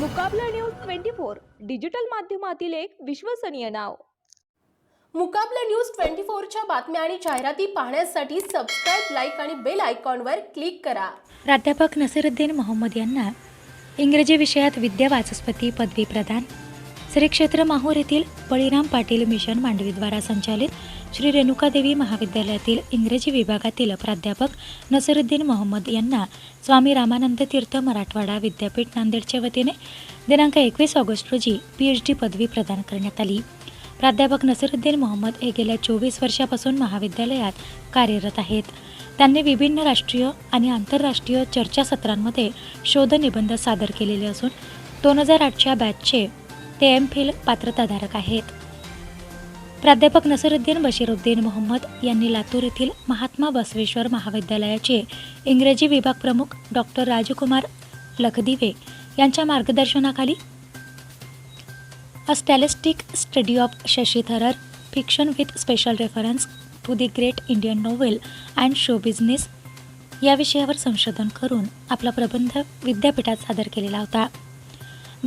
Mukabla news twenty four digital माध्यमातील एक विश्वसनीय नाव. मुकाबला न्यूज ट्वेंटी फोरच्या बातम्या आणि जाहिराती पाहण्यासाठी सबस्क्राईब लाईक आणि बेल आयकॉनवर क्लिक करा. प्राध्यापक नसिरुद्दीन मोहम्मद यांना इंग्रजी विषयात विद्या वाचस्पती पदवी प्रदान. श्री क्षेत्र माहूर येथील बळीराम पाटील मिशन मांडवीद्वारा संचालित श्री रेणुकादेवी महाविद्यालयातील इंग्रजी विभागातील प्राध्यापक नसरुद्दीन मोहम्मद यांना स्वामी रामानंद तीर्थ मराठवाडा विद्यापीठ नांदेडच्या वतीने दिनांक एकवीस ऑगस्ट रोजी पी एच डी पदवी प्रदान करण्यात आली. प्राध्यापक नसिरुद्दीन मोहम्मद हे गेल्या चोवीस वर्षापासून महाविद्यालयात कार्यरत आहेत. त्यांनी विभिन्न राष्ट्रीय आणि आंतरराष्ट्रीय चर्चासत्रांमध्ये शोधनिबंध सादर केलेले असून दोन हजार आठच्या बॅचचे ते एम फिल पात्रताधारक आहेत. प्राध्यापक नसरुद्दीन बशीरुद्दीन मोहम्मद यांनी लातूर येथील महात्मा बसवेश्वर महाविद्यालयाचे इंग्रजी विभाग प्रमुख डॉक्टर राजकुमार लखदिवे यांच्या मार्गदर्शनाखाली a stylistic study of Shashi Tharoor fiction with special reference to the great Indian novel and show business या विषयावर संशोधन करून आपला प्रबंध विद्यापीठात सादर केलेला होता.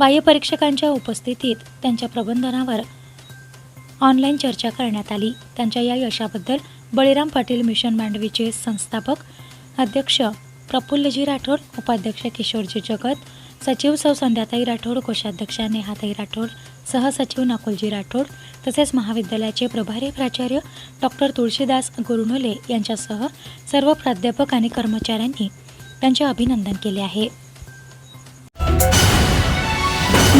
बाह्यपरीक्षकांच्या उपस्थितीत त्यांच्या प्रबंधनावर ऑनलाईन चर्चा करण्यात आली. त्यांच्या या यशाबद्दल बळीराम पाटील मिशन मांडवीचे संस्थापक अध्यक्ष प्रफुल्लजी राठोड उपाध्यक्ष किशोरजी जगत सचिव सौ संध्याताई राठोड कोषाध्यक्षा नेहाताई राठोड सहसचिव नकुलजी राठोड तसेच महाविद्यालयाचे प्रभारी प्राचार्य डॉक्टर तुळशीदास गुरुनोले यांच्यासह सर्व प्राध्यापक आणि कर्मचाऱ्यांनी त्यांचे अभिनंदन केले आहे.